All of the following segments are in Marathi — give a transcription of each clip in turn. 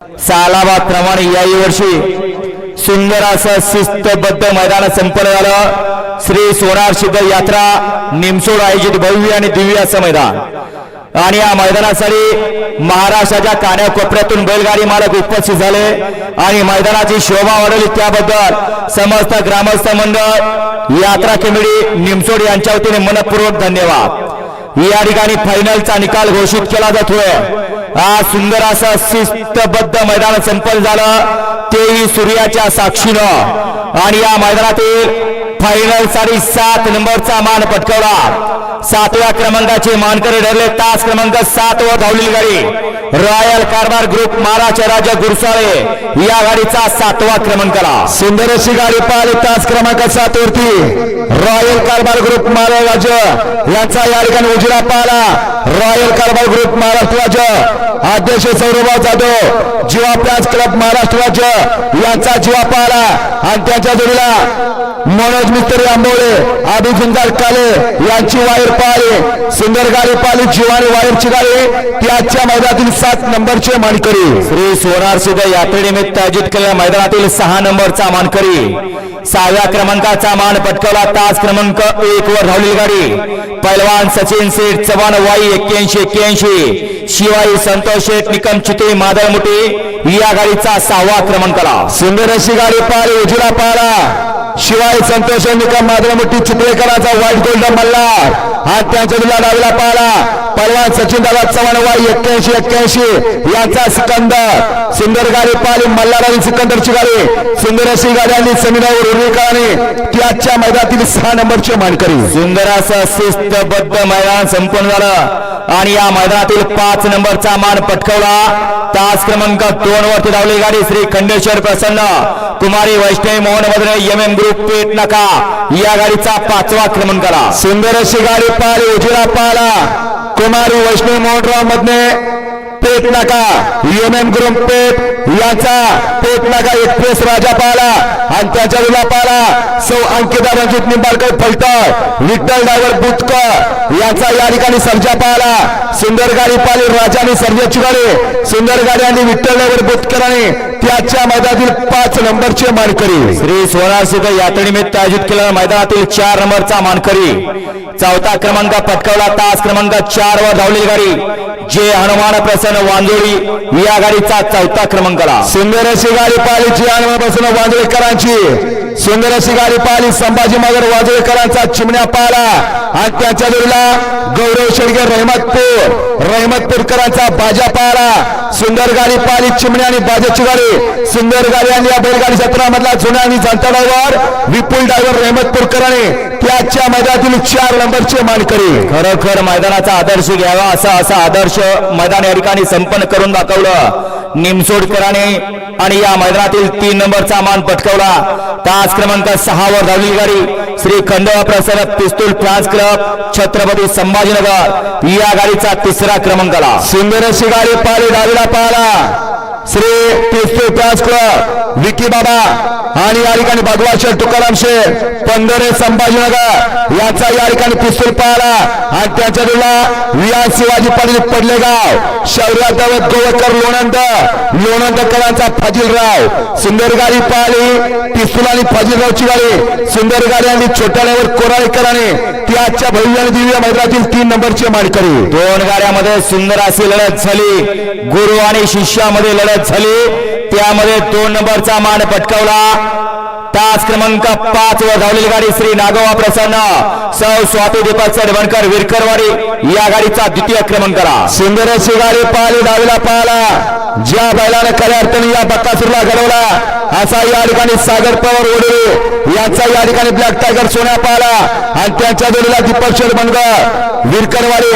सालाबाद याही वर्षी सुंदर असं शिस्तबद्ध मैदान संपन्न झालं. श्री सोनार सिद्ध यात्रा निमसोड आयोजित भव्य आणि दिव्य असं मैदान. आणि या मैदानासाठी महाराष्ट्राच्या कान्याकोपऱ्यातून बैलगाडी मालक उपस्थित झाले. आणि मैदानाची शोभा वाढवली. त्याबद्दल समस्त ग्रामस्थ मंडळ यात्रा कमिटी निमसोड यांच्या वतीने मनपूर्वक धन्यवाद. या ठिकाणी फायनलचा निकाल घोषित केला जातोय. हा सुंदर असं शिस्तबद्ध मैदान संपन्न झालं. तेही सूर्याच्या साक्षीनं. आणि या मैदानातील फायनलसाठी सात नंबरचा मान पटकवला. सातव्या क्रमांकाचे मानकरी ठरले. तास क्रमांक सात वर धावलेली गाडी. रॉयल कारभार ग्रुप महाराष्ट्र राजा गुरसाळे या गाडीचा सातवा क्रमांकाला. सुंदर अशी गाडी पाहिली तास क्रमांक सात वरती. रॉयल कारभार ग्रुप महाराज राज्य यांचा या ठिकाणी उजिरा पाहिला. रॉयल कारभार ग्रुप महाराष्ट्र राज्य अध्यक्ष सौरभ जाधव जीवा प्लास क्लब महाराष्ट्र राज्य यांचा जीवा पाहिला. आणि त्यांच्या जोडीला मनोज मिस्त्री आंबोळे आबी गुंजाळ काले यांची वायर पाहिली सुंदर गाडी पाहिली जीवानी वायरची गाडी ती आजच्या मैदानातील सात नंबरचे मानकरी. श्री सोनार सिद्ध यात्रेनिमित्त आयोजित केलेल्या मैदानातील सहा नंबरचा मानकरी. सहाव्या क्रमांकाचा मान पटकावला तास क्रमांक एक वर धावलेली गाडी. पैलवान सचिन शेठ चव्हाण वाई एक्क्याऐंशी एक्क्याऐंशी शिवाई संतोष शेठ निकम चिते मादळमुठी या गाडीचा सहावा क्रमांकाला. सुंदर अशी गाडी पाहिली उजिरा पाहिला शिवाय संतोष निकम माधवमुठी चित्रेकराचा व्हाईट गोल्ड मल्ला हा त्यांच्या दिला डावीला पाहिला पलवान सचिन दादा चव्हाण वाई एक्क्याऐंशी एक्क्याऐंशी. यांचा सिकंदर. सुंदर गाडी पाहिली मल्हार आणि सिकंदरची गाडी. सुंदर अशी गाडी आणि समिनावर उर्वी आणि ती आजच्या मैदानातील सहा नंबरची मानकरी. सुंदर असं शिस्तबद्ध मैदान संपन्न झालं. आणि या मैदानातील पाच नंबरचा मान पटकावला. तास क्रमांक दोन वरती धावली गाडी श्री खंडेश्वर प्रसन्न. कुमारी Vaishnavi Mohan Madhure M M group पेट नका. या गाडीचा पाचवा क्रमांकाला. सुंदर अशी गाडी पाहिली उजिरा पाहिला कुमारी वैष्णवी मोहनराव मधने पेट नाका. एम एम ग्रुप पेट याचा. पेट नाका एक्सप्रेस राजा पाहिला आणि त्याच्या विला पाहिला सौ अंकिता रणजित निंबाळकर फलटण विठ्ठल ड्रायव्हर बुतकर याचा या ठिकाणी सर्जा पाला. सुंदर गाडी राजाने राजा आणि सर्जाची गाडी सुंदर गाडी आणि विठ्ठल ड्रायव्हर बुतकर आणि त्याच्या मैदानातील पाच नंबरचे मानकरी. श्री सोनार सिद्ध यात्रेनिमित्त आयोजित केलेल्या मैदानातील चार नंबरचा मानकरी. चौथा क्रमांक पटकावला. तास क्रमांक चार वर धावलेली गाडी. जे हनुमान प्रसन्न वांजोळी. या गाडीचा चौथा क्रमांकाला. सुंदर अशी गाडी पाहिली प्रसन्न वांजळेकरांची. सुंदर अशी गाडी पाहिली संभाजी नगर वांजळेकरांचा चिमण्या पाहिला. आणि त्याच्या जोडीला गौरव शेडगे रहमतपूर रहमतपूरकरांचा बाजा पाहिला. सुंदर गाडी पाहिली चिमण्या आणि बाजाची गाडी. सुंदर गाडी आणि या बैलगाडी जत्रामधला जुन्या आणि जनता ड्रायव्हर विपुल डायव्हर रहमतपूरकरांनी. त्याच्या मैदानातील चार नंबरचे मानकरी. खरोखर मैदानाचा आदर्श घ्यावा असा असा आदर्श मैदान या ठिकाणी संपन्न करून दाखवलं. निमसोडकरांनी आणि या मैदानातील तीन नंबरचा मान पटकावला. तास क्रमांक सहा वर धावली गाडी श्री खंडवा प्रसन्न पिस्तूल फ्रान्स क्लब छत्रपती संभाजीनगर. या गाडीचा तिसरा क्रमांकाला. सुंदर अशी गाडी पाहिली डावीला पाहिला श्री पिस्तूल फ्रान्स क्लब विकी बाबा. आणि या ठिकाणी भगवान शेठ तुकाराम शेठ पंधरे संभाजीनगर याचा या ठिकाणी पिस्तूल पाहिला आणि त्याच्या दिला विहान शिवाजी पाटील पडलेगाव शौर्या गोवकर लोणंद लोणंदकरांचा फाजीलराव सुंदर गाडी पाहिली पिस्तूल आणि फाजीलरावची गाडी सुंदर गाडी आणि छोट्यावर कोराळेकरांनी ती आजच्या भव्य दिव्य मैदानातील तीन नंबरचे मानकरी दोन गाड्यामध्ये सुंदर अशी लढत झाली. गुरु आणि शिष्यामध्ये लढत झाली. त्यामध्ये दोन नंबरचा मान पटकावला. तास क्रमांक पाच वर धावलेली गाडी श्री नागोबा प्रसन्न. सौ स्वाती दीपक सडवणकर विरकरवाडी. या गाडीचा द्वितीय क्रमांकाला सुंदर अशी गाडी पाहिली धावीला पाहिला ज्या बैलाने खऱ्या अर्थाने या बक्कासूरला घडवला असा या ठिकाणी सागर पवार ओढे याचा या ठिकाणी ब्लॅक टायगर सोन्या पाहिला. आणि त्यांच्या जोडीला दीपक शेठ विरकरवाडी.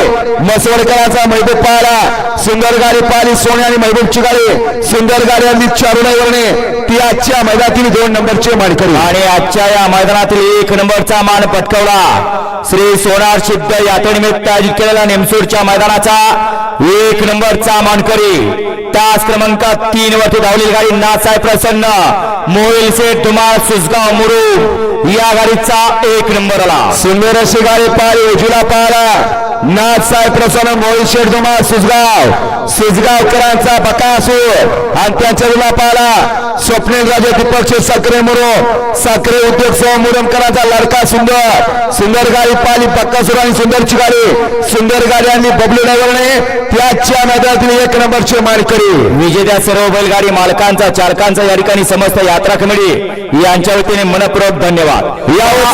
मसवडकरांचा महबूब पाहिला. सुंदर गाडी पाहिली सोन्या आणि महबूबची गाडी. सुंदर गाडी आणि चारुणाईवरणे ती आजच्या मैदानातील दोन नंबरचे मानकरी आणि आजच्या या मैदानातील एक नंबरचा मान पटकावला. श्री सोनार सिद्ध यात्रेनिमित्त आयोजित केलेल्या नेमसूरच्या मैदानाचा एक नंबरचा मानकरी. तास क्रमांक तीन वरती धावलेली गाडी नासाय प्रसन्न. मोहिल शेठ धुमाळ सुसगाव मुरुड या गाडीचा एक नंबर आला. सुंदर अशी गाडी पाहिली उजवीला पाहिला नाथसाहेब प्रसन्न मोहित शेठ धुमा सुसगाव सुसगावकरांचा बकासूर. आणि त्यांच्या पाला स्वप्नील राजे दीपक शेठ साखरे मुरो. साखरे उद्योग सह मुरमकरांचा लडका सुंदर. सुंदर गाडी पाली बक्कासूर आणि सुंदरची गाडी. सुंदर गाडी आणि बबलू ड्रायव्हरने त्याच्या मैदानातील एक नंबरची मानकरी. विजेत्या सर्व बैलगाडी मालकांचा चालकांचा या ठिकाणी समस्त यात्रा कमिटी. यांच्या वतीने मनपूर्वक धन्यवाद. यावर